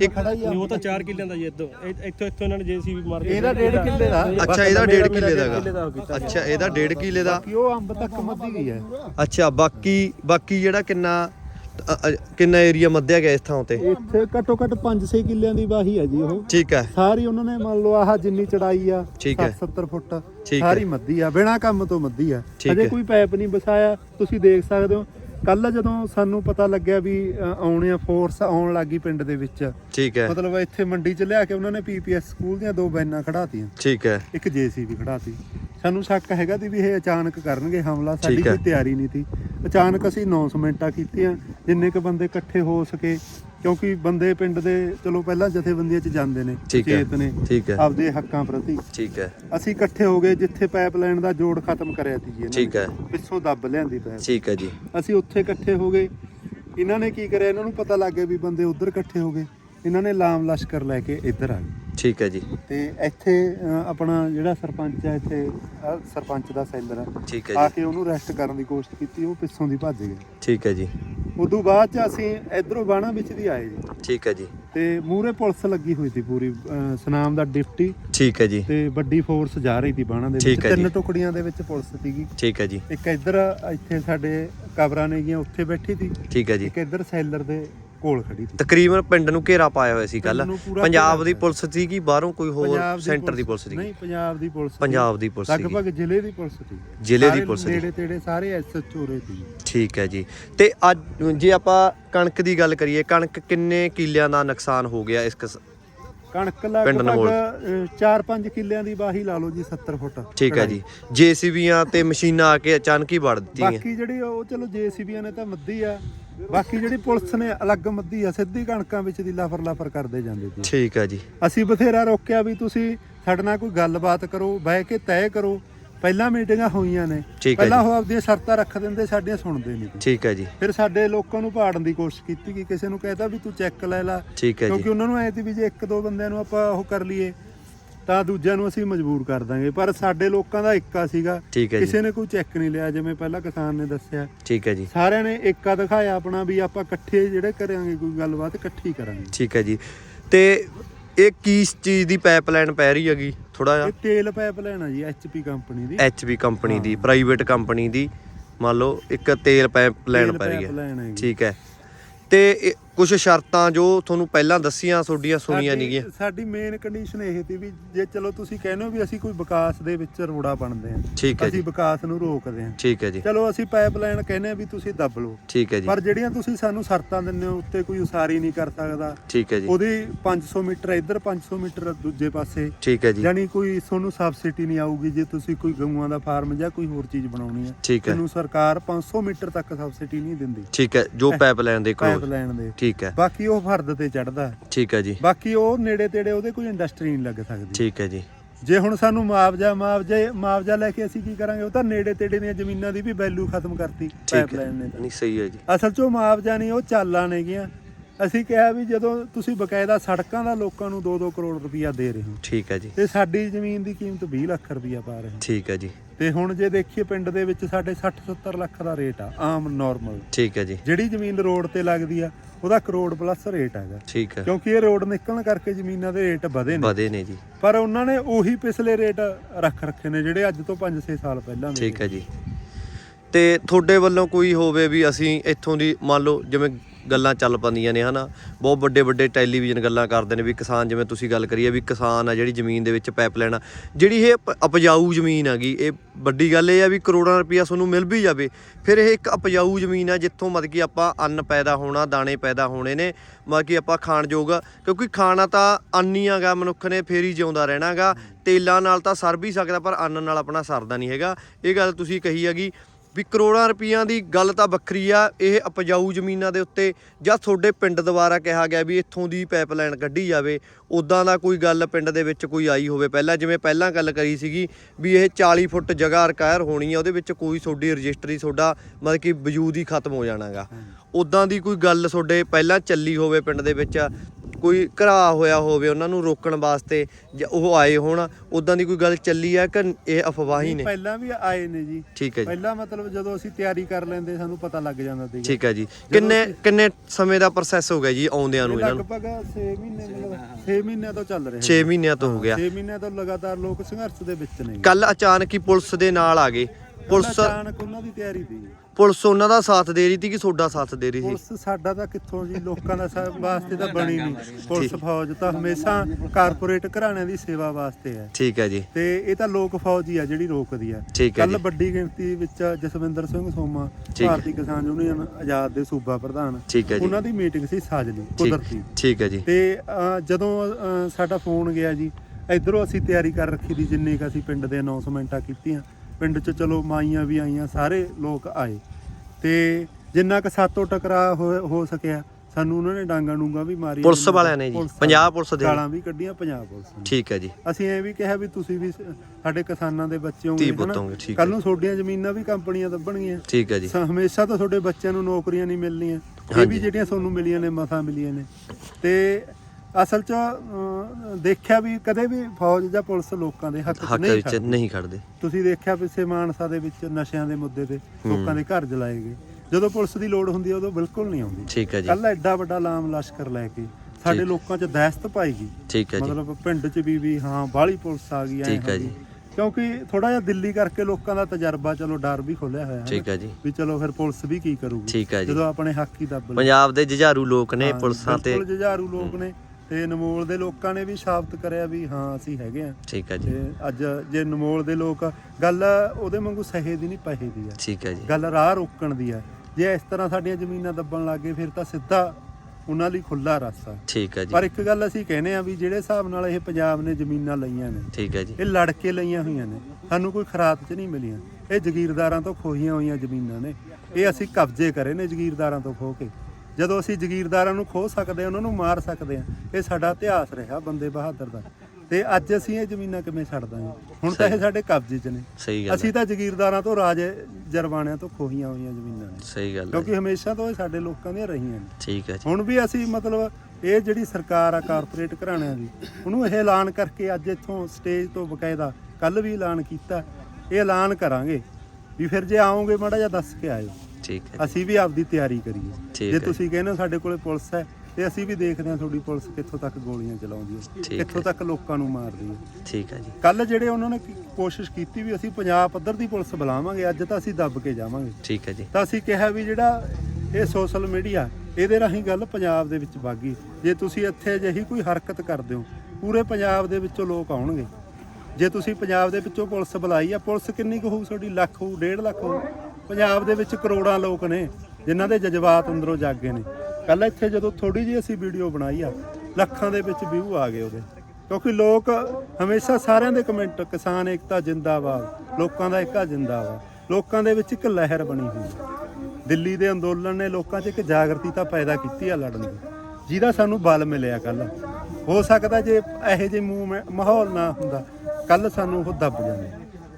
ਇੱਕ- ਨਹੀਂ ਉਹ ਤਾਂ 4 ਕਿੱਲਿਆਂ ਦਾ ਜੀ ਇੱਥੋਂ ਇੱਥੋਂ ਇੱਥੋਂ ਇਹਨਾਂ ਨੇ ਜੀਸੀਬੀ ਮਾਰ ਕੇ ਇਹਦਾ ਡੇਢ ਕਿੱਲੇ ਦਾ। ਅੱਛਾ ਇਹਦਾ ਡੇਢ ਕਿੱਲੇ ਦਾ ਕਿੱਲੇ ਦਾ ਹੈਗਾ ਉਹ ਕੀਤਾ ਅੱਛਾ ਇਹਦਾ ਡੇਢ ਕਿੱਲੇ ਦਾ। ਕਿ ਉਹ ਅੰਬ ਤੱਕ ਮੱਧੀ ਗਈ ਹੈ। ਅੱਛਾ ਬਾਕੀ ਬਾਕੀ ਜਿਹੜਾ ਕਿੰਨਾ ਅ, ਅ, ਕਿੰਨਾ ਏਰੀਆ ਮੱਧਿਆ ਗਿਆ ਇਸ ਥਾਂ ਤੇ ਇੱਥੇ ਘੱਟੋ ਘੱਟ 5-6 ਕਿੱਲਿਆਂ ਦੀ ਵਾਹੀ ਹੈ ਜੀ ਉਹ ਠੀਕ ਹੈ ਸਾਰੀ ਉਹਨਾਂ ਨੇ ਮੰਨ ਲਓ ਆਹ ਜਿੰਨੀ ਚੜਾਈ ਆ ਠੀਕ ਹੈ। 70 ਫੁੱਟ ਠੀਕ ਹੈ। ਸਾਰੀ ਮੱਧੀ ਆ ਬਿਨਾ ਕੰਮ ਤੋਂ ਮੱਧੀ ਆ ਠੀਕ ਅਜੇ ਹੈ। ਕੋਈ ਪਾਈਪ ਨਹੀਂ ਵਿਛਾਇਆ ਤੁਸੀਂ ਦੇਖ ਸਕਦੇ ਹੋ ਕੱਲ ਜਦੋਂ ਸਾਨੂੰ ਪਤਾ ਲੱਗਿਆ ਵੀ ਆਉਣੇ ਆ ਫੋਰਸ ਆਉਣ ਲੱਗੀ ਪਿੰਡ ਦੇ ਵਿੱਚ। ਠੀਕ ਹੈ। ਮਤਲਬ ਇੱਥੇ ਮੰਡੀ 'ਚ ਲਿਆ ਕੇ ਉਹਨਾਂ ਨੇ ਪੀਪੀਐਸ ਸਕੂਲ ਦੀਆਂ ਦੋ ਵੈਨਾਂ ਖੜਾਤੀਆਂ। ਠੀਕ ਹੈ। ਇੱਕ ਜੀਸੀਬੀ ਖੜਾਤੀ। ਸਾਨੂੰ ਸ਼ੱਕ ਹੈਗਾ ਦੀ ਵੀ ਇਹ ਅਚਾਨਕ ਕਰਨਗੇ ਹਮਲਾ ਸਾਡੀ। ਕੋਈ ਤਿਆਰੀ ਨਹੀਂ ਸੀ। ਅਚਾਨਕ ਅਸੀਂ ਅਨਾਉਂਸਮੈਂਟਾਂ ਕੀਤੀਆਂ ਜਿੰਨੇ ਕ ਬੰਦੇ ਇਕੱਠੇ ਹੋ ਸਕੇ ਕਿਉਂਕਿ ਬੰਦੇ ਪਿੰਡ ਦੇ ਚਲੋ ਪਹਿਲਾਂ ਜਥੇਬੰਦੀਆਂ 'ਚ ਜਾਂਦੇ ਨੇ ਠੀਕ ਹੈ। ਨੇ ਠੀਕ ਹੈ। ਆਪਦੇ ਹੱਕਾਂ ਪ੍ਰਤੀ। ਠੀਕ ਹੈ। ਅਸੀਂ ਇਕੱਠੇ ਹੋ ਗਏ ਜਿੱਥੇ ਪਾਈਪਲਾਈਨ ਦਾ ਜੋੜ ਖਤਮ ਕਰਿਆ ਸੀ ਜੀ ਇਹਨਾਂ ਠੀਕ ਨੇ। ਹੈ। ਪਿੱਛੋਂ ਦੱਬ ਲਿਆਂਦੀ ਪਾਈਪ ਠੀਕ ਹੈ ਜੀ। ਅਸੀਂ ਉੱਥੇ ਇਕੱਠੇ ਹੋ ਗਏ। ਇਹਨਾਂ ਨੇ ਕੀ ਕਰਿਆ? ਇਹਨਾਂ ਨੂੰ ਪਤਾ ਲੱਗ ਗਿਆ ਵੀ ਬੰਦੇ ਉੱਧਰ ਇਕੱਠੇ ਹੋ ਗਏ। ਇਹਨਾਂ ਨੇ ਲਾਮ ਲਸ਼ਕਰ ਲੈ ਕੇ ਇੱਧਰ ਆ ਗਏ। ਠੀਕ ਹੈ ਜੀ। ਤੇ ਇੱਥੇ ਅ, ਆਪਣਾ ਜਿਹੜਾ ਸਰਪੰਚ ਹੈ ਇੱਥੇ ਸਰਪੰਚ ਦਾ ਸੈਲਰ ਹੈ। ਠੀਕ ਆ ਹੈ ਜੀ। ਕੇ ਉਹਨੂੰ ਅਰੈਸਟ ਕਰਨ ਦੀ ਕੋਸ਼ਿਸ਼ ਕੀਤੀ ਉਹ ਪਿੱਛੋਂ ਦੀ ਭੱਜ ਗਿਆ ਠੀਕ ਹੈ ਜੀ। ਉਦੋਂ ਬਾਅਦ ਚ ਅਸੀਂ ਇਧਰੋਂ ਬਾਣਾ ਵਿੱਚ ਦੀ ਆਏ ਜੀ। ਠੀਕ ਹੈ ਜੀ। ਤੇ ਮੂਰੇ ਪੁਲਿਸ ਲੱਗੀ ਹੋਈ ਸੀ ਪੂਰੀ ਅ, ਸਨਾਮ ਦਾ ਡਿਪਟੀ। ਠੀਕ ਹੈ ਜੀ। ਤੇ ਵੱਡੀ ਫੋਰਸ ਜਾ ਰਹੀ ਸੀ ਬਾਣਾ ਦੇ ਠੀਕ ਵਿੱਚ ਹੈ ਜੀ। ਤਿੰਨ ਟੁਕੜੀਆਂ ਦੇ ਵਿੱਚ ਪੁਲਿਸ ਸੀਗੀ। ਠੀਕ ਹੈ ਜੀ। ਇੱਕ ਇੱਧਰ ਇੱਥੇ ਸਾਡੇ ਕਬਰਾਂ ਨੇ ਗਈਆਂ ਉੱਥੇ ਬੈਠੀ ਸੀ। ਠੀਕ ਹੈ ਜੀ। ਇੱਕ ਇੱਧਰ ਸੈਲਰ ਦੇ ਕੋਲ ਖੜੀ ਸੀ। ਤਕਰੀਬਨ ਪਿੰਡ ਨੂੰ ਘੇਰਾ ਪਾਇਆ ਹੋਇਆ ਸੀ ਕੱਲ ਪੰਜਾਬ ਦੀ। ਪੁਲਿਸ ਸੀ ਕਿ ਬਾਹਰੋਂ ਕੋਈ ਹੋਰ ਸੈਂਟਰ ਦੀ ਪੁਲਿਸ ਸੀ ਨਹੀਂ ਪੰਜਾਬ ਦੀ ਪੁਲਿਸ ਸੀ। ਪੰਜਾਬ ਦੀ ਪੁਲਿਸ ਸੀ ਲਗਭਗ ਜ਼ਿਲ੍ਹੇ ਦੀ ਪੁਲਿਸ ਸੀ ਜ਼ਿਲ੍ਹੇ ਦੀ ਪੁਲਿਸ ਸੀ। ਨੇੜੇ ਤੇੜੇ ਸਾਰੇ ਐਸਐਚਓ ਰਹੇ ਸੀ। ਠੀਕ ਹੈ ਜੀ। ਤੇ ਅੱਜ ਜੇ ਆਪਾਂ ਕਣਕ ਦੀ ਗੱਲ ਕਰੀਏ ਕਣਕ ਕਿੰਨੇ ਕਿੱਲਿਆਂ ਦਾ ਨੁਕਸਾਨ ਹੋ ਗਿਆ ਇਸ ਕਣਕ। ਲਗਭਗ 4-5 ਕਿੱਲਿਆਂ ਦੀ ਵਾਹੀ ਲਾ ਲਓ ਜੀ 70 ਫੁੱਟ ਠੀਕ ਹੈ ਜੀ। ਜੀਸੀਬੀਆਂ ਤੇ ਮਸ਼ੀਨਾਂ ਆ ਕੇ ਅਚਾਨਕ ਹੀ ਵੜ ਦਿੱਤੀਆਂ। ਬਾਕੀ ਜਿਹੜੀ ਉਹ ਚਲੋ ਜੀਸੀਬੀਆਂ ਨੇ ਤਾਂ ਮੱਦੀ ਆ। ਬਾਕੀ ਜਿਹੜੀ ਪੁਲਿਸ ਨੇ ਅਲੱਗ ਮੱਦੀ ਆ ਸਿੱਧੀ ਕਣਕਾਂ ਵਿੱਚ ਦੀ ਲਾਫਰ ਲਾਫਰ ਕਰਦੇ ਜਾਂਦੇ ਜੀ ਠੀਕ ਹੈ ਜੀ। ਅਸੀਂ ਬਥੇਰਾ ਰੋਕਿਆ ਵੀ ਤੁਸੀਂ ਸਾਡੇ ਨਾਲ ਕੋਈ ਗੱਲਬਾਤ ਕਰੋ ਬਹਿ ਕੇ ਤੈਅ ਕਰੋ। ਪਹਿਲਾਂ ਮੀਟਿੰਗਾਂ ਹੋਈਆਂ ਨੇ। ਠੀਕ ਪਹਿਲਾਂ। ਉਹ ਆਪਦੀਆਂ ਸ਼ਰਤਾਂ ਰੱਖ ਦਿੰਦੇ ਸਾਡੀਆਂ ਸੁਣਦੇ ਨਹੀਂ। ਠੀਕ ਹੈ ਜੀ। ਫਿਰ ਸਾਡੇ ਲੋਕਾਂ ਨੂੰ ਪਾੜਨ ਦੀ ਕੋਸ਼ਿਸ਼ ਕੀਤੀ ਕਿ ਕਿਸੇ ਨੂੰ ਕਹਿਤਾ ਵੀ ਤੂੰ ਚੈੱਕ ਲੈ ਲੈ। ਠੀਕ ਕਿਉਂਕਿ ਉਹਨਾਂ ਨੂੰ ਐ ਸੀ ਵੀ ਜੇ ਇੱਕ ਦੋ ਬੰਦਿਆਂ ਨੂੰ ਆਪਾਂ ਉਹ ਕਰ ਲਈਏ ਤਾਂ ਦੂਜਿਆਂ ਨੂੰ ਅਸੀਂ ਮਜਬੂਰ ਕਰ ਦਾਂਗੇ। ਪਰ ਸਾਡੇ ਲੋਕਾਂ ਦਾ ਇੱਕਾ ਸੀਗਾ। ਠੀਕ ਹੈ ਜੀ। ਕਿਸੇ ਨੇ ਕੋਈ ਚੈੱਕ ਨਹੀਂ ਲਿਆ ਜਿਵੇਂ ਪਹਿਲਾਂ ਕਿਸਾਨ ਨੇ ਦੱਸਿਆ। ਠੀਕ ਹੈ ਜੀ। ਸਾਰਿਆਂ ਨੇ ਏਕਾ ਦਿਖਾਇਆ ਆਪਣਾ ਵੀ ਆਪਾਂ ਇਕੱਠੇ ਜਿਹੜੇ ਕਰਾਂਗੇ ਕੋਈ ਗੱਲਬਾਤ ਇਕੱਠੀ ਕਰਾਂਗੇ। ਠੀਕ ਹੈ ਜੀ। ਤੇ ਇਹ ਕੀ ਚੀਜ਼ ਦੀ ਪਾਈਪਲਾਈਨ ਪੈ ਰਹੀ ਹੈਗੀ? ਥੋੜਾ ਜਿਹਾ। ਇਹ ਤੇਲ ਪਾਈਪ ਲੈਣਾ ਜੀ ਐਚਪੀ ਕੰਪਨੀ ਦੀ। ਐਚਬੀ ਕੰਪਨੀ ਦੀ ਪ੍ਰਾਈਵੇਟ ਕੰਪਨੀ ਦੀ। ਮੰਨ ਲਓ ਇੱਕ ਤੇਲ ਪਾਈਪਲਾਈਨ ਤੇਲ ਪੈ ਰਹੀ ਹੈ। ਹੈਗੀ। ਠੀਕ ਹੈ। ਤੇ ਕੁਝ ਸ਼ਰਤਾਂ ਜੋ ਤੁਹਾਨੂੰ ਪਹਿਲਾਂ ਦੱਸੀਆਂ ਤੁਹਾਡੀਆਂ ਸੁਣੀਆਂ ਸਾਡੀ- ਨਹੀਂਗੀਆਂ ਸਾਡੀ ਮੇਨ ਕੰਡੀਸ਼ਨ ਇਹ ਸੀ ਵੀ ਜੇ ਚਲੋ ਤੁਸੀਂ ਕਹਿੰਦੇ ਹੋ ਵੀ ਅਸੀਂ ਕੋਈ ਵਿਕਾਸ ਦੇ ਵਿੱਚ ਰੋੜਾ ਬਣਦੇ ਹਾਂ ਠੀਕ ਹੈ ਅਸੀਂ ਜੀ। ਵਿਕਾਸ ਨੂੰ ਰੋਕਦੇ ਹਾਂ। ਠੀਕ ਹੈ ਜੀ। ਚਲੋ ਅਸੀਂ ਪਾਈਪਲਾਈਨ ਕਹਿੰਦੇ ਆ ਵੀ ਤੁਸੀਂ ਦੱਬ ਲਓ। ਠੀਕ ਹੈ ਜੀ। ਪਰ ਜਿਹੜੀਆਂ ਤੁਸੀਂ ਸਾਨੂੰ ਸ਼ਰਤਾਂ ਦਿੰਦੇ ਹੋ ਉੱਤੇ ਕੋਈ ਉਸਾਰੀ ਨਹੀਂ ਕਰ ਸਕਦਾ। ਠੀਕ ਹੈ ਜੀ। ਉਹਦੀ 500 ਮੀਟਰ ਇੱਧਰ 500 ਮੀਟਰ ਦੂਜੇ ਪਾਸੇ। ਠੀਕ ਹੈ ਜੀ। ਯਾਨੀ ਕੋਈ ਤੁਹਾਨੂੰ ਸਬਸਿਡੀ ਨਹੀਂ ਆਊਗੀ ਜੇ ਤੁਸੀਂ ਕੋਈ ਗਊਆਂ ਦਾ ਫਾਰਮ ਜਾਂ ਕੋਈ ਹੋਰ ਚੀਜ਼ ਬਣਾਉਣੀ ਹੈ। ਠੀਕ ਹੈ। ਤੈਨੂੰ ਸਰਕਾਰ 500 ਮੀਟਰ ਤੱਕ ਸਬਸਿਡੀ ਨਹੀਂ ਦਿੰਦੀ। ਠੀਕ ਹੈ ਜੋ ਪਾਈਪਲਾਈਨ ਦੇ ਕੋਲ। ਪਾਈਪਲਾਈਨ ਦੇ। ਠੀਕ ਹੈ। ਬਾਕੀ ਉਹ ਫਰਦ ਤੇ ਚੜਦਾ ਠੀਕ ਹੈ ਜੀ। ਬਾਕੀ ਉਹ ਨੇੜੇ ਤੇੜੇ ਉਹਦੇ ਕੋਈ ਇੰਡਸਟਰੀ ਨਹੀਂ ਲੱਗ ਸਕਦੀ। ਠੀਕ ਹੈ ਜੀ। ਜੇ ਹੁਣ ਸਾਨੂੰ ਮੁਆਵਜ਼ਾ ਮੁਆਵਜ਼ਾ ਮੁਆਵਜ਼ਾ ਲੈ ਕੇ ਅਸੀਂ ਕੀ ਕਰਾਂਗੇ ਉਹ ਤਾਂ ਨੇੜੇ ਤੇੜੇ ਦੀਆਂ ਜ਼ਮੀਨਾਂ ਦੀ ਵੀ ਵੈਲਿਊ ਖਤਮ ਕਰਤੀ ਪਾਈਪਲਾਈਨ ਨੇ ਤਾਂ। ਨਹੀਂ ਸਹੀ ਹੈ ਜੀ। ਅਸਲ 'ਚ ਉਹ ਮੁਆਵਜ਼ਾ ਨਹੀਂ ਉਹ ਚਾਲਾਂ ਨੇਗੀਆਂ। ਅਸੀਂ ਕਿਹਾ ਵੀ ਜਦੋਂ ਤੁਸੀਂ ਬਕਾਇਦਾ ਸੜਕਾਂ ਦਾ ਲੋਕਾਂ ਨੂੰ 2-2 ਕਰੋੜ ਰੁਪਈਆ ਦੇ ਰਹੇ ਹੋ ਠੀਕ ਹੈ ਜੀ। ਤੇ ਸਾਡੀ ਜ਼ਮੀਨ ਦੀ ਕੀਮਤ 20 ਲੱਖ ਰੁਪਈਆ ਪਾ ਰਹੇ ਹੋ। ਠੀਕ ਹੈ ਜੀ। ਤੇ ਹੁਣ ਜੇ ਦੇਖੀਏ ਪਿੰਡ ਦੇ ਵਿੱਚ ਸਾਡੇ 60-70 ਲੱਖ ਦਾ ਰੇਟ ਆ ਆਮ ਨਾਰਮਲ ਠੀਕ ਹੈ ਜੀ। ਜਿਹੜੀ ਜ਼ਮੀਨ ਰੋਡ ਤੇ ਲੱਗਦੀ ਆ ਉਹਦਾ ਕਰੋੜ ਪਲੱਸ ਰੇਟ ਹੈਗਾ। ਠੀਕ ਹੈ। ਕਿਉਂਕਿ ਇਹ ਰੋਡ ਨਿਕਲਣ ਕਰਕੇ ਜ਼ਮੀਨਾਂ ਦੇ ਰੇਟ ਵਧੇ ਨੇ। ਵਧੇ ਨੇ ਜੀ। ਪਰ ਉਹਨਾਂ ਨੇ ਉਹੀ ਪਿਛਲੇ ਰੇਟ ਰੱਖ ਰੱਖੇ ਨੇ ਜਿਹੜੇ ਅੱਜ ਤੋਂ 5-6 ਸਾਲ ਪਹਿਲਾਂ ਦੇ ਠੀਕ ਹੈ ਜੀ। ਤੇ ਤੁਹਾਡੇ ਵੱਲੋਂ ਕੋਈ ਹੋਵੇ ਵੀ ਅਸੀਂ ਇੱਥੋਂ ਦੀ ਮੰਨ ਲਓ ਜਿਵੇਂ ਗੱਲਾਂ ਚੱਲ ਪੰਦੀਆਂ ਨੇ, ਹਨਾ? ਬਹੁਤ ਵੱਡੇ ਵੱਡੇ ਟੈਲੀਵਿਜ਼ਨ ਗੱਲਾਂ ਕਰਦੇ ਨੇ ਵੀ ਕਿਸਾਨ, ਜਿਵੇਂ ਤੁਸੀਂ ਗੱਲ ਕਰੀਏ ਵੀ ਕਿਸਾਨ ਆ ਜਿਹੜੀ ਜ਼ਮੀਨ ਦੇ ਵਿੱਚ ਪਾਈਪਲਾਈਨ ਆ, ਜਿਹੜੀ ਇਹ ਉਪਜਾਊ ਜ਼ਮੀਨ ਹੈਗੀ ਇਹ ਵੱਡੀ ਗੱਲ ਇਹ ਆ ਵੀ ਕਰੋੜਾਂ ਰੁਪਈਆ ਤੁਹਾਨੂੰ ਮਿਲ ਵੀ ਜਾਵੇ। ਫਿਰ ਇਹ ਇੱਕ ਉਪਜਾਊ ਜ਼ਮੀਨ ਆ ਜਿੱਥੋਂ ਮਤਲਬ ਕਿ ਆਪਾਂ ਅੰਨ ਪੈਦਾ ਹੋਣਾ, ਦਾਣੇ ਪੈਦਾ ਹੋਣੇ ਨੇ, ਮਤਲਬ ਕਿ ਆਪਾਂ ਖਾਣ ਯੋਗ ਕਿਉਂਕਿ ਖਾਣਾ ਤਾਂ ਅੰਨ ਹੀ ਹੈਗਾ ਮਨੁੱਖ ਨੇ, ਫੇਰ ਹੀ ਜਿਉਂਦਾ ਰਹਿਣਾਗਾ ਤੇਲਾਂ ਨਾਲ ਤਾਂ ਸਰ ਵੀ ਸਕਦਾ, ਪਰ ਅੰਨ ਨਾਲ ਆਪਣਾ ਸਰਦਾ ਨਹੀਂ ਹੈਗਾ। ਇਹ ਗੱਲ ਤੁਸੀਂ ਕਹੀ ਹੈਗੀ ਵੀ ਕਰੋੜਾਂ ਰੁਪਈਆਂ ਦੀ ਗੱਲ ਤਾਂ ਵੱਖਰੀ ਆ ਇਹ ਉਪਜਾਊ ਜ਼ਮੀਨਾਂ ਦੇ ਉੱਤੇ ਜਾਂ ਤੁਹਾਡੇ ਪਿੰਡ ਦੁਆਰਾ ਕਿਹਾ ਗਿਆ ਵੀ ਇੱਥੋਂ ਦੀ ਪਾਈਪਲਾਈਨ ਕੱਢੀ ਜਾਵੇ ਉਦਾਂ ਦਾ ਕੋਈ ਗੱਲ ਪਿੰਡ ਦੇ ਵਿੱਚ ਕੋਈ ਆਈ ਹੋਵੇ। ਪਹਿਲਾਂ ਜਿਵੇਂ ਪਹਿਲਾਂ ਗੱਲ ਕਰੀ ਸੀਗੀ ਵੀ ਇਹ 40 ਫੁੱਟ ਜਗ੍ਹਾ ਰਿਕਾਇਰ ਹੋਣੀ ਆ ਉਹਦੇ ਵਿੱਚ ਕੋਈ ਤੁਹਾਡੀ ਰਜਿਸਟਰੀ ਤੁਹਾਡਾ ਮਤਲਬ ਕਿ ਵਜੂਦ ਹੀ ਖਤਮ ਹੋ ਜਾਣਾਗਾ। ਉਦਾਂ ਦੀ ਕੋਈ ਗੱਲ ਤੁਹਾਡੇ ਪਹਿਲਾਂ ਚੱਲੀ ਹੋਵੇ ਪਿੰਡ ਦੇ ਵਿੱਚ ਕੋਈ ਘਰਾ ਹੋਇਆ ਹੋਵੇ ਉਹਨਾਂ ਨੂੰ ਰੋਕਣ ਵਾਸਤੇ ਜਾਂ ਉਹ ਆਏ ਹੋਣ ਉਦਾਂ ਦੀ ਕੋਈ ਗੱਲ ਚੱਲੀ ਆ ਕਿ ਇਹ ਅਫਵਾਹੀ ਨੇ? ਪਹਿਲਾਂ ਵੀ ਆਏ ਨੇ ਜੀ। ਠੀਕ ਹੈ ਜੀ। ਪਹਿਲਾਂ ਮਤਲਬ ਜਦੋਂ ਅਸੀਂ ਤਿਆਰੀ ਕਰ ਲੈਂਦੇ ਸਾਨੂੰ ਪਤਾ ਲੱਗ ਜਾਂਦਾ ਸੀ ਠੀਕ ਹੈ ਜੀ। ਕਿੰਨੇ ਕਿੰਨੇ ਸਮੇਂ ਦਾ ਪ੍ਰੋਸੈਸ ਹੋ ਗਿਆ ਜੀ ਆਉਂਦਿਆਂ ਨੂੰ ਇਹਨਾਂ ਨੂੰ? ਲਗਭਗ 6 ਮਹੀਨੇ ਮਤਲਬ 6 ਮਹੀਨਿਆਂ ਤੋਂ ਚੱਲ ਰਿਹਾ 6 ਮਹੀਨਿਆਂ ਤੋਂ ਹੋ ਗਿਆ। 6 ਮਹੀਨਿਆਂ ਤੋਂ ਲਗਾਤਾਰ ਲੋਕ ਸੰਘਰਸ਼ ਦੇ ਵਿੱਚ ਨੇ ਕੱਲ ਅਚਾਨਕ ਹੀ ਪੁਲਿਸ ਦੇ ਨਾਲ ਆ ਗਏ। ਪੁਲਿਸ ਅਚਾਨਕ ਉਹਨਾਂ ਦੀ ਤਿਆਰੀ ਦੀ। ਪੁਲਿਸ ਉਹਨਾਂ ਦਾ ਸਾਥ ਦੇ ਰਹੀ ਸੀ ਕਿ ਤੁਹਾਡਾ ਸਾਥ ਦੇ ਰਹੀ ਸੀ? ਪੁਲਿਸ ਸਾਡਾ ਤਾਂ ਕਿੱਥੋਂ ਜੀ ਲੋਕਾਂ ਦਾ ਸਾ- ਵਾਸਤੇ ਤਾਂ ਬਣੀ ਨਹੀਂ। ਪੁਲਿਸ ਫੌਜ ਤਾਂ ਹਮੇਸ਼ਾ ਕਾਰਪੋਰੇਟ ਘਰਾਣਿਆਂ ਦੀ ਸੇਵਾ ਵਾਸਤੇ ਹੈ। ਠੀਕ ਹੈ ਜੀ। ਤੇ ਇਹ ਤਾਂ ਲੋਕ ਫੌਜ ਹੀ ਆ ਜਿਹੜੀ ਰੋਕਦੀ ਆ ਠੀਕ ਹੈ ਕੱਲ ਜੀ ਵੱਡੀ ਗਿਣਤੀ ਵਿੱਚ ਜਸਵਿੰਦਰ ਸਿੰਘ ਸੋਮਾ ਹੈ। ਭਾਰਤੀ ਕਿਸਾਨ ਯੂਨੀਅਨ ਆਜ਼ਾਦ ਦੇ ਸੂਬਾ ਪ੍ਰਧਾਨ। ਠੀਕ ਹੈ ਜੀ। ਉਹਨਾਂ ਦੀ ਮੀਟਿੰਗ ਸੀ ਸਾਜਲੀ ਠੀਕ ਕੁਦਰਤੀ। ਠੀਕ ਹੈ ਜੀ। ਤੇ ਜਦੋਂ ਸਾਡਾ ਫੋਨ ਗਿਆ ਜੀ ਇਧਰੋਂ ਅਸੀਂ ਤਿਆਰੀ ਕਰ ਰੱਖੀ ਦੀ ਜਿੰਨੇ ਕ ਅਸੀਂ ਪਿੰਡ ਦੇ ਅਨਾਉਂਸਮੈਂਟਾਂ ਕੀਤੀਆਂ। ਪਿੰਡ 'ਚ ਚਲੋ ਮਾਈਆਂ ਵੀ ਆਈਆਂ ਸਾਰੇ ਲੋਕ ਆਏ। ਤੇ ਜਿੰਨਾ ਕ ਸਾਤੋਂ ਟਕਰਾ ਹੋ ਸਕਿਆ ਸਾਨੂੰ ਉਹਨਾਂ ਨੇ ਡਾਂਗਾ ਡੂੰਗਾ ਵੀ ਮਾਰੀਆਂ ਪੁਲਿਸ ਵਾਲਿਆਂ ਨੇ ਜੀ। ਪੰਜਾਬ ਪੁਲਿਸ ਦੇ। ਗਾਲਾਂ ਵੀ ਕੱਢੀਆਂ ਪੰਜਾਬ ਪੁਲਿਸ ਨੇ। ਠੀਕ ਹੈ ਜੀ। ਅਸੀਂ ਐ ਵੀ ਕਿਹਾ ਵੀ ਤੁਸੀਂ ਵੀ ਸਾਡੇ ਕਿਸਾਨਾਂ ਦੇ ਬੱਚੇ ਹੋਗੇ ਪੁੱਤ ਹੋਗੇ, ਠੀਕ ਹੈ ਕੱਲ ਨੂੰ ਤੁਹਾਡੀਆਂ ਜ਼ਮੀਨਾਂ ਵੀ ਕੰਪਨੀਆਂ ਦੱਬਣਗੀਆਂ ਠੀਕ ਹੈ ਜੀ। ਹਮੇਸ਼ਾ ਤਾਂ ਤੁਹਾਡੇ ਬੱਚਿਆਂ ਨੂੰ ਨੌਕਰੀਆਂ ਨਹੀਂ ਮਿਲਣੀਆਂ। ਇਹ। ਵੀ ਜਿਹੜੀਆਂ ਤੁਹਾਨੂੰ ਮਿਲੀਆਂ ਨੇ ਮਸਾਂ ਮਿਲੀਆਂ ਨੇ। ਤੇ ਅਸਲ 'ਚ ਦੇਖਿਆ ਵੀ ਕਦੇ ਵੀ ਫੌਜ ਜਾਂ ਪੁਲਿਸ ਲੋਕਾਂ ਦੇ ਹੱਕ 'ਚ ਹੱਕ ਨਹੀਂ ਵਿੱਚ ਖੜਦੀ। ਨਹੀਂ ਖੜਦੇ। ਤੁਸੀਂ ਦੇਖਿਆ ਪਿੱਛੇ ਮਾਨਸਾ ਦੇ ਵਿੱਚ ਨਸ਼ਿਆਂ ਦੇ ਮੁੱਦੇ ਤੇ ਲੋਕਾਂ ਦੇ ਘਰ ਜਲਾਏ ਗਏ। ਜਦੋਂ ਪੁਲਿਸ ਦੀ ਲੋੜ ਹੁੰਦੀ ਹੈ ਉਦੋਂ ਬਿਲਕੁਲ ਨਹੀਂ ਆਉਂਦੀ। ਠੀਕ ਹੈ ਜੀ। ਕੱਲ ਐਡਾ ਵੱਡਾ ਲਾਮ ਲਸ਼ਕਰ ਲੈ ਕੇ ਸਾਡੇ ਠੀਕ। ਲੋਕਾਂ 'ਚ ਦਹਿਸ਼ਤ ਪਾਈ ਗਈ। ਠੀਕ ਹੈ ਜੀ। ਮਤਲਬ ਪਿੰਡ 'ਚ ਵੀ ਵੀ ਹਾਂ ਬਾਹਲੀ ਪੁਲਿਸ ਆ ਗਈ ਐਂ ਠੀਕ ਹੈ ਹੋ ਜੀ। ਗਈ। ਕਿਉਂਕਿ ਥੋੜਾ ਜਿਹਾ ਦਿੱਲੀ ਕਰਕੇ ਲੋਕਾਂ ਦਾ ਤਜਰਬਾ ਚਲੋ ਡਰ ਵੀ ਖੋਲਿਆ ਹੋਇਆ ਹੈ ਠੀਕ ਹੈ ਜੀ। ਵੀ ਚਲੋ ਫਿਰ ਪੁਲਿਸ ਵੀ ਕੀ ਕਰੂਗੀ। ਠੀਕ ਹੈ ਜੀ। ਜਦੋਂ ਆਪਣੇ ਹੱਕ ਹੀ ਦੱਬ ਲਏ। ਪੰਜਾਬ ਦੇ ਜੁਝਾਰੂ ਲੋਕ ਨੇ ਹਾਂ, ਪੁਲਿਸਾਂ ਤੇ। ਬਿਲਕੁਲ ਜੁਝਾਰੂ ਲੋਕ ਨੇ। ਤੇ ਨਮੋਲ ਦੇ ਲੋਕਾਂ ਨੇ ਵੀ ਸਾਬਤ ਕਰਿਆ ਵੀ ਹਾਂ ਅਸੀਂ ਹੈਗੇ ਆ ਠੀਕ ਹੈ ਜੀ। ਤੇ ਅੱਜ ਜੇ ਨਮੋਲ ਦੇ ਲੋਕ ਗੱਲ ਉਹਦੇ ਵਾਂਗੂ ਸਹੇ ਦੀ ਨਹੀਂ ਪਹੇ ਦੀ ਆ। ਠੀਕ ਹੈ ਜੀ। ਗੱਲ ਰਾਹ ਰੋਕਣ ਦੀ ਆ। ਜੇ ਇਸ ਤਰ੍ਹਾਂ ਸਾਡੀਆਂ ਜ਼ਮੀਨਾਂ ਦੱਬਣ ਲੱਗੇ ਫਿਰ ਤਾਂ ਸਿੱਧਾ ਉਹਨਾਂ ਲਈ ਖੁੱਲਾ ਰਸਤਾ। ਠੀਕ ਹੈ ਜੀ। ਪਰ ਇੱਕ ਗੱਲ ਅਸੀਂ ਕਹਿੰਦੇ ਆ ਵੀ ਜਿਹੜੇ ਹਿਸਾਬ ਨਾਲ ਇਹ ਪੰਜਾਬ ਨੇ ਜ਼ਮੀਨਾਂ ਲਈਆਂ ਨੇ ਠੀਕ ਹੈ ਜੀ। ਇਹ ਲੜ ਕੇ ਲਈਆਂ ਹੋਈਆਂ ਨੇ ਸਾਨੂੰ ਕੋਈ ਖਰਾਤ 'ਚ ਨਹੀਂ ਮਿਲੀਆਂ। ਇਹ ਜ਼ਗੀਰਦਾਰਾਂ ਤੋਂ ਖੋਹੀਆਂ ਹੋਈਆਂ ਜ਼ਮੀਨਾਂ ਨੇ। ਇਹ ਅਸੀਂ ਕਬਜ਼ੇ ਕਰੇ ਨੇ ਜ਼ਗੀਰਦਾਰਾਂ ਤੋਂ ਖੋ ਕੇ। ਜਦੋਂ ਅਸੀਂ ਜ਼ਗੀਰਦਾਰਾਂ ਨੂੰ ਖੋ ਸਕਦੇ ਹਾਂ ਉਹਨਾਂ ਨੂੰ ਮਾਰ ਸਕਦੇ ਹਾਂ ਇਹ ਸਾਡਾ ਇਤਿਹਾਸ ਰਿਹਾ ਬੰਦੇ ਬਹਾਦਰ ਦਾ। ਤੇ ਅੱਜ ਅਸੀਂ ਇਹ ਜ਼ਮੀਨਾਂ ਕਿਵੇਂ ਛੱਡ ਦਾਂਗੇ? ਹੁਣ ਤਾਂ ਇਹ ਸਾਡੇ ਕਬਜ਼ੇ 'ਚ ਨੇ। ਸਹੀ ਗੱਲ ਅਸੀਂ ਤਾਂ ਜ਼ਗੀਰਦਾਰਾਂ ਤੋਂ ਰਾਜ ਜਰਵਾਣਿਆਂ ਤੋਂ ਖੋਹੀਆਂ ਹੋਈਆਂ ਜ਼ਮੀਨਾਂ ਨੇ। ਸਹੀ ਗੱਲ ਕਿਉਂਕਿ ਹਮੇਸ਼ਾ ਤੋਂ ਇਹ ਸਾਡੇ ਲੋਕਾਂ ਦੀਆਂ ਰਹੀਆਂ ਨੇ। ਠੀਕ ਹੈ ਜੀ। ਹੁਣ ਵੀ ਅਸੀਂ ਮਤਲਬ ਇਹ ਜਿਹੜੀ ਸਰਕਾਰ ਆ ਕਾਰਪੋਰੇਟ ਘਰਾਣਿਆਂ ਦੀ ਉਹਨੂੰ ਇਹ ਐਲਾਨ ਕਰਕੇ ਅੱਜ ਇੱਥੋਂ ਸਟੇਜ ਤੋਂ ਬਕਾਇਦਾ ਕੱਲ ਵੀ ਐਲਾਨ ਕੀਤਾ। ਇਹ ਐਲਾਨ ਕਰਾਂਗੇ। ਵੀ ਫਿਰ ਜੇ ਆਓਗੇ ਮਾੜਾ ਜਿਹਾ ਦੱਸ ਕੇ ਆਇਓ। ਠੀਕ ਹੈ ਅਸੀਂ ਵੀ ਆਪਦੀ ਤਿਆਰੀ ਕਰੀਏ। ਜੇ। ਤੁਸੀਂ ਕਹਿੰਦੇ ਹੋ ਸਾਡੇ ਕੋਲੇ ਪੁਲਿਸ ਹੈ ਤੇ ਅਸੀਂ ਵੀ ਦੇਖਦੇ ਹਾਂ ਤੁਹਾਡੀ ਪੁਲਿਸ ਕਿੱਥੋਂ ਤੱਕ ਗੋਲੀਆਂ ਚਲਾਉਂਦੀ ਹੈ ਕਿੱਥੋਂ। ਤੱਕ ਲੋਕਾਂ ਨੂੰ ਮਾਰਦੀ ਹੈ। ਠੀਕ ਹੈ ਜੀ। ਕੱਲ ਜਿਹੜੇ ਉਹਨਾਂ ਨੇ ਕੋਸ਼ਿਸ਼ ਕੀਤੀ ਵੀ ਅਸੀਂ ਪੰਜਾਬ ਪੱਧਰ ਦੀ ਪੁਲਿਸ ਬੁਲਾਵਾਂਗੇ ਅੱਜ ਤਾਂ ਅਸੀਂ ਦੱਬ ਕੇ ਜਾਵਾਂਗੇ। ਠੀਕ ਹੈ ਜੀ। ਤਾਂ ਅਸੀਂ ਕਿਹਾ ਵੀ ਜਿਹੜਾ ਇਹ ਸੋਸ਼ਲ ਮੀਡੀਆ ਇਹਦੇ ਰਾਹੀਂ ਗੱਲ ਪੰਜਾਬ ਦੇ ਵਿੱਚ ਵਾਗੀ ਜੇ ਤੁਸੀਂ ਇੱਥੇ ਅਜਿਹੀ ਕੋਈ ਹਰਕਤ ਕਰਦੇ ਹੋ ਪੂਰੇ ਪੰਜਾਬ ਦੇ ਵਿੱਚੋਂ ਲੋਕ ਆਉਣਗੇ। ਜੇ ਤੁਸੀਂ ਪੰਜਾਬ ਦੇ ਵਿੱਚੋਂ ਪੁਲਿਸ ਬੁਲਾਈ ਆ ਪੁਲਿਸ ਕਿੰਨੀ ਕੁ ਹੋਊ? ਤੁਹਾਡੀ ਲੱਖ ਹੋਊ ਡੇਢ ਲੱਖ ਹੋਊ? ਪੰਜਾਬ ਦੇ ਵਿੱਚ ਕਰੋੜਾਂ ਲੋਕ ਨੇ, ਜਿਨ੍ਹਾਂ ਦੇ ਜਜ਼ਬਾਤ ਅੰਦਰੋਂ ਜਾਗੇ ਨੇ। ਕੱਲ ਇੱਥੇ ਜਦੋਂ ਥੋੜੀ ਜਿਹੀ ਅਸੀਂ ਵੀਡੀਓ ਬਣਾਈ ਆ, ਲੱਖਾਂ ਦੇ ਵਿੱਚ ਵਿਊ ਆ ਗਏ ਉਹਦੇ। ਕਿਉਂਕਿ ਲੋਕ ਹਮੇਸ਼ਾ ਸਾਰਿਆਂ ਦੇ ਕਮੈਂਟ ਕਿਸਾਨ ਏਕਤਾ ਜਿੰਦਾਬਾਦ, ਲੋਕਾਂ ਦਾ ਏਕਾ ਜਿੰਦਾਬਾਦ। ਲੋਕਾਂ ਦੇ ਵਿੱਚ ਇੱਕ ਲਹਿਰ ਬਣੀ ਹੋਈ ਹੈ ਦਿੱਲੀ ਦੇ ਅੰਦੋਲਨ ਨੇ ਲੋਕਾਂ 'ਚ ਇੱਕ ਜਾਗਰਤੀ ਤਾਂ ਪੈਦਾ ਕੀਤੀ ਆ ਲੜਨ ਦੀ, ਜਿਹਦਾ ਸਾਨੂੰ ਬਲ ਮਿਲਿਆ ਕੱਲ ਹੋ ਸਕਦਾ ਜੇ ਇਹੋ ਜਿਹੇ ਮੂਵਮੈਂਟ ਮਾਹੌਲ ਨਾ ਹੁੰਦਾ ਕੱਲ ਸਾਨੂੰ ਉਹ ਦੱਬ ਜਾਂਦੇ।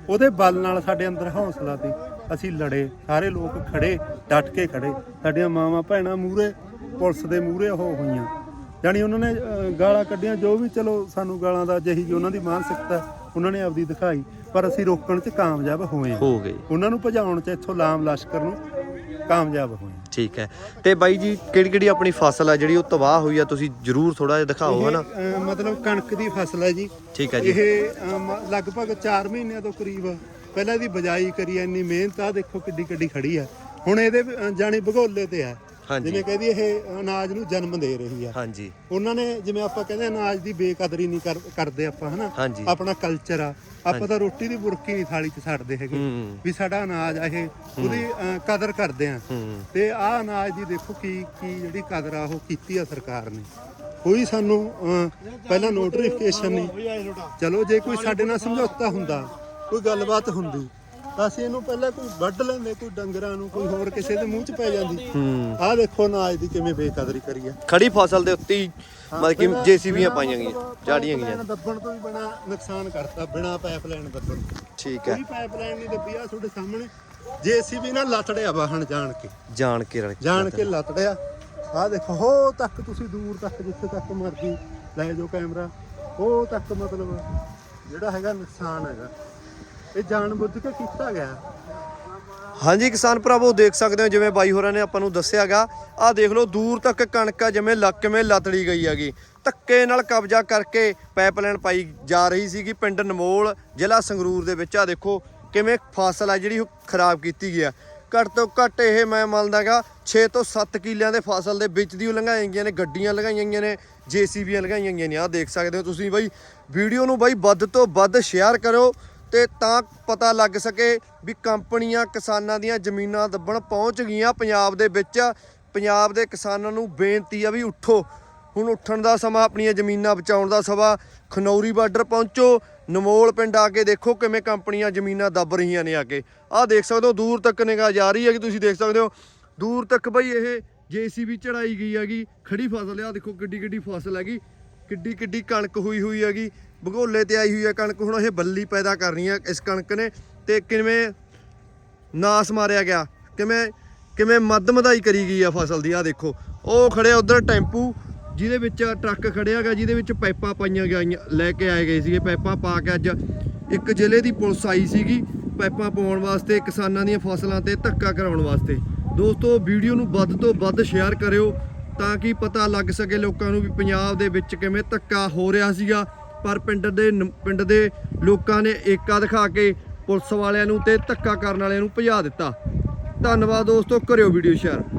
ਉਹਦੇ ਬਲ ਨਾਲ ਸਾਡੇ ਅੰਦਰ ਹੌਸਲਾ ਤੇ ਅਸੀਂ ਲੜੇ ਸਾਰੇ ਲੋਕ ਖੜੇ ਡਟ ਕੇ ਖੜੇ। ਸਾਡੀਆਂ ਮਾਵਾਂ ਭੈਣਾਂ ਮੂਰੇ ਪੁਲਿਸ ਦੇ ਮੂਰੇ ਉਹ ਹੋਈਆਂ। ਯਾਨੀ ਉਹਨਾਂ ਨੇ ਗਾਲਾਂ ਕੱਢੀਆਂ ਜੋ ਵੀ ਚਲੋ ਸਾਨੂੰ ਗਾਲਾਂ ਦਾ ਜਿਹੀ ਜੀ ਉਹਨਾਂ ਦੀ ਮਾਨਸਿਕਤਾ ਉਹਨਾਂ ਨੇ ਆਪਦੀ ਦਿਖਾਈ ਪਰ ਅਸੀਂ ਰੋਕਣ 'ਚ ਕਾਮਯਾਬ ਹੋਏ ਹਾਂ। ਹੋ ਗਏ। ਉਹਨਾਂ ਨੂੰ ਭਜਾਉਣ 'ਚ ਇੱਥੋਂ ਲਾਮ ਲਸ਼ਕਰ ਨੂੰ ਕਾਮਯਾਬ ਹੋਏ ਠੀਕ ਹੈ। ਤੇ ਬਾਈ ਜੀ ਕਿਹੜੀ ਕਿਹੜੀ ਆਪਣੀ ਫਸਲ ਆ ਜਿਹੜੀ ਉਹ ਤਬਾਹ ਹੋਈ ਆ ਤੁਸੀਂ ਜਰੂਰ ਥੋੜਾ ਜਿਹਾ ਦਿਖਾਓ ਹਨਾ? ਮਤਲਬ ਕਣਕ ਦੀ ਫਸਲ ਹੈ ਜੀ। ਠੀਕ ਹੈ ਜੀ। ਇਹ ਲਗਭਗ 4 ਮਹੀਨਿਆਂ ਤੋਂ ਕਰੀਬ ਪਹਿਲਾਂ ਦੀ ਬਜਾਈ ਕਰੀ ਐ ਇੰਨੀ ਮਿਹਨਤ ਆ ਦੇਖੋ ਕਿੱਡੀ ਕਿੱਡੀ ਖੜੀ ਆ। ਹੁਣ ਇਹਦੇ ਜਾਣੀ ਭਗੋਲੇ ਤੇ ਆ। ਜਿਵੇਂ ਕਹਿੰਦੀ ਇਹ ਅਨਾਜ ਨੂੰ ਜਨਮ ਦੇ ਰਹੀ ਆ। ਹਾਂਜੀ। ਉਹਨਾਂ ਨੇ ਜਿਵੇਂ ਆਪਾਂ ਕਹਿੰਦੇ ਅਨਾਜ ਦੀ ਬੇਕਦਰੀ ਨਹੀਂ ਕਰ- ਕਰਦੇ ਆਪਾਂ ਹਨਾ? ਆਪਣਾ ਕਲਚਰ ਆ। ਆਪਾਂ ਤਾਂ ਰੋਟੀ ਦੀ ਬੁਰਕੀ ਨਹੀਂ ਥਾਲੀ 'ਚ ਛੱਡਦੇ ਹੈਗੇ। ਵੀ ਸਾਡਾ ਅਨਾਜ ਆ ਇਹ ਉਹਦੀ ਕਦਰ ਕਰਦੇ ਆ। ਤੇ ਆਹ ਅਨਾਜ ਦੀ ਦੇਖੋ ਕੀ ਕੀ ਜਿਹੜੀ ਕਦਰ ਆ ਉਹ ਕੀਤੀ ਆ ਸਰਕਾਰ ਨੇ। ਕੋਈ ਸਾਨੂੰ ਪਹਿਲਾਂ ਨੋਟੀਫਿਕੇਸ਼ਨ ਨਹੀਂ। ਚਲੋ ਜੇ ਕੋਈ ਸਾਡੇ ਨਾਲ ਸਮਝੌਤਾ ਹੁੰਦਾ ਕੋਈ ਗੱਲਬਾਤ ਹੁੰਦੀ ਤਾਂ ਅਸੀਂ ਇਹਨੂੰ ਪਹਿਲਾਂ ਕੋਈ ਵੱਢ ਲੈਂਦੇ ਕੋਈ ਡੰਗਰਾਂ ਨੂੰ ਕੋਈ ਹੋਰ ਕਿਸੇ ਦੇ ਮੂੰਹ 'ਚ ਪੈ ਜਾਂਦੀ। ਹੂੰ। ਆਹ ਦੇਖੋ ਅਨਾਜ ਦੀ ਕਿਵੇਂ ਬੇਕਦਰੀ ਕਰੀ ਆ। ਖੜੀ ਫਸਲ ਦੇ ਉੱਤੇ ਹੀ ਮਤਲਬ ਕਿ ਜੀਸੀਬੀਆਂ ਪਾਈਆਂ ਗਈਆਂ ਪਾਈਪਲਾਈਨ ਗਈਆਂ। ਦੱਬਣ ਤੋਂ ਵੀ ਬਣਾ ਨੁਕਸਾਨ ਕਰਤਾ ਬਿਨਾ ਪਾਈਪਲਾਈਨ ਦੱਬਣ। ਠੀਕ ਹੈ। ਕੋਈ ਪਾਈਪਲਾਈਨ ਨਹੀਂ ਦੱਬੀ ਆ ਤੁਹਾਡੇ ਸਾਹਮਣੇ ਜੇਸੀਬੀ ਨਾਲ ਲੱਤੜਿਆ ਵਾਹਣ ਜਾਣ ਕੇ। ਜਾਣ ਕੇ ਰੱਖ ਜਾਣ ਕੇ ਲੱਤੜਿਆ ਆਹ ਦੇਖੋ ਹੋ ਤੱਕ ਤੁਸੀਂ ਦੂਰ ਤੱਕ ਜਿੱਥੇ ਤੱਕ ਮਰਜ਼ੀ ਲੈ ਜਾਓ ਕੈਮਰਾ। ਉਹ ਤੱਕ ਮਤਲਬ ਜਿਹੜਾ ਹੈਗਾ ਨੁਕਸਾਨ ਹੈਗਾ। ਇਹ ਜਾਣ ਬੁੱਝ ਕੇ ਕੀਤਾ ਗਿਆ। ਹਾਂਜੀ, ਕਿਸਾਨ ਭਰਾਵੋ, ਦੇਖ ਸਕਦੇ ਹੋ ਜਿਵੇਂ ਬਾਈ ਹੋਰਾਂ ਨੇ ਆਪਾਂ ਨੂੰ ਦੱਸਿਆਗਾ ਆਹ ਦੇਖ ਲਓ, ਦੂਰ ਤੱਕ ਕਣਕ ਜਿਵੇਂ ਲੱਕ ਕਿਵੇਂ ਲਤੜੀ ਗਈ ਹੈਗੀ। ਧੱਕੇ ਨਾਲ ਕਬਜ਼ਾ ਕਰਕੇ ਪਾਈਪਲਾਈਨ ਪਾਈ ਜਾ ਰਹੀ ਸੀਗੀ ਪਿੰਡ ਨਮੋਲ, ਜ਼ਿਲ੍ਹਾ ਸੰਗਰੂਰ ਦੇ ਵਿੱਚ। ਆ ਦੇਖੋ ਕਿਵੇਂ ਫਸਲ ਆ ਜਿਹੜੀ ਉਹ ਖਰਾਬ ਕੀਤੀ ਗਈ ਆ। ਘੱਟ ਤੋਂ ਘੱਟ ਇਹ ਮੈਂ ਮੰਨਦਾਗਾ 6 ਤੋਂ 7 ਕਿੱਲਿਆਂ ਦੇ ਫਸਲ ਦੇ ਵਿੱਚ ਦੀ ਉਹ ਲੰਘਾਈਆਂ ਗਈਆਂ ਨੇ, ਗੱਡੀਆਂ ਲਗਾਈਆਂ ਗਈਆਂ ਨੇ, ਜੀਸੀਬੀਆਂ ਲਗਾਈਆਂ ਗਈਆਂ ਨੇ। ਆਹ ਦੇਖ ਸਕਦੇ ਹੋ ਤੁਸੀਂ ਬਾਈ, ਵੀਡੀਓ ਨੂੰ ਬਾਈ ਵੱਧ ਤੋਂ ਵੱਧ ਸ਼ੇਅਰ ਕਰੋ ਤੇ ਤਾਂ ਪਤਾ ਲੱਗ ਸਕੇ ਵੀ ਕੰਪਨੀਆਂ ਕਿਸਾਨਾਂ ਦੀਆਂ ਜ਼ਮੀਨਾਂ ਦੱਬਣ ਪਹੁੰਚ ਗਈਆਂ। ਪੰਜਾਬ ਦੇ ਵਿੱਚ, ਪੰਜਾਬ ਦੇ ਕਿਸਾਨਾਂ ਨੂੰ ਬੇਨਤੀ ਆ ਵੀ ਉੱਠੋ। ਹੁਣ ਉੱਠਣ ਦਾ ਸਮਾਂ, ਆਪਣੀਆਂ ਜ਼ਮੀਨਾਂ ਬਚਾਉਣ ਦਾ ਸਮਾਂ। ਖਨੌਰੀ ਬਾਰਡਰ ਪਹੁੰਚੋ। ਨਮੋਲ ਪਿੰਡ ਆ ਕੇ ਦੇਖੋ ਕਿਵੇਂ ਕੰਪਨੀਆਂ ਜ਼ਮੀਨਾਂ ਦੱਬ ਰਹੀਆਂ ਨੇ ਆ ਕੇ। ਆਹ ਦੇਖ ਸਕਦੇ ਹੋ, ਦੂਰ ਤੱਕ ਨਿਗਾਹ ਜਾ ਰਹੀ ਹੈ ਕਿ ਤੁਸੀਂ ਦੇਖ ਸਕਦੇ ਹੋ। ਦੂਰ ਤੱਕ ਬਈ ਇਹ ਜੀਸੀਬੀ ਚੜਾਈ ਗਈ ਹੈਗੀ, ਖੜੀ ਫਸਲ ਆ, ਦੇਖੋ ਕਿੱਡੀ ਕਿੱਡੀ ਫਸਲ ਹੈਗੀ। ਕਿੱਡੀ ਕਿੱਡੀ ਕਣਕ ਹੋਈ ਹੋਈ ਹੈਗੀ। ਭਗੋਲੇ ਤੇ ਆਈ ਹੋਈ ਹੈ ਕਣਕ, ਹੁਣ ਇਹ ਬੱਲੀ ਪੈਦਾ ਕਰਨੀ ਹੈ ਇਸ ਕਣਕ ਨੇ ਤੇ ਕਿਵੇਂ ਨਾਸ ਮਾਰਿਆ ਗਿਆ, ਕਿਵੇਂ ਕਿਵੇਂ ਮੱਧ ਮਧਾਈ ਕਰੀ ਗਈ ਆ ਫਸਲ ਦੀ ਆ ਦੇਖੋ, ਉਹ ਖੜੇ ਉਧਰ ਟੈਂਪੂ, ਜਿਹਦੇ ਵਿੱਚ ਟਰੱਕ ਖੜਿਆਗਾ ਜਿਹਦੇ ਵਿੱਚ ਪਾਈਪਾਂ ਪਾਈਆਂ ਗਈਆਂ, ਲੈ ਕੇ ਆਏ ਗਏ ਸੀਗੇ, ਪਾਈਪਾਂ ਪਾ ਕੇ ਅੱਜ ਇੱਕ ਜ਼ਿਲ੍ਹੇ ਦੀ ਪੁਲਿਸ ਆਈ ਸੀਗੀ, ਪਾਈਪਾਂ ਪਾਉਣ ਵਾਸਤੇ, ਕਿਸਾਨਾਂ ਦੀਆਂ ਫਸਲਾਂ ਤੇ ਧੱਕਾ ਕਰਾਉਣ ਵਾਸਤੇ। ਦੋਸਤੋ, ਵੀਡੀਓ ਨੂੰ ਵੱਧ ਤੋਂ ਵੱਧ ਸ਼ੇਅਰ ਕਰਿਓ, ਤਾਂ ਕਿ ਪਤਾ ਲੱਗ ਸਕੇ ਲੋਕਾਂ ਨੂੰ ਵੀ ਪੰਜਾਬ ਦੇ ਵਿੱਚ ਕਿਵੇਂ ਧੱਕਾ ਹੋ ਰਿਹਾ ਸੀਗਾ। ਪਰ ਪਿੰਡ ਦੇ ਨ- ਪਿੰਡ ਦੇ ਲੋਕਾਂ ਨੇ ਏਕਾ ਦਿਖਾ ਕੇ ਪੁਲਿਸ ਵਾਲਿਆਂ ਨੂੰ ਤੇ ਧੱਕਾ ਕਰਨ ਵਾਲਿਆਂ ਨੂੰ ਭਜਾ ਦਿੱਤਾ। ਧੰਨਵਾਦ ਦੋਸਤੋ, ਕਰਿਓ ਵੀਡੀਓ ਸ਼ੇਅਰ।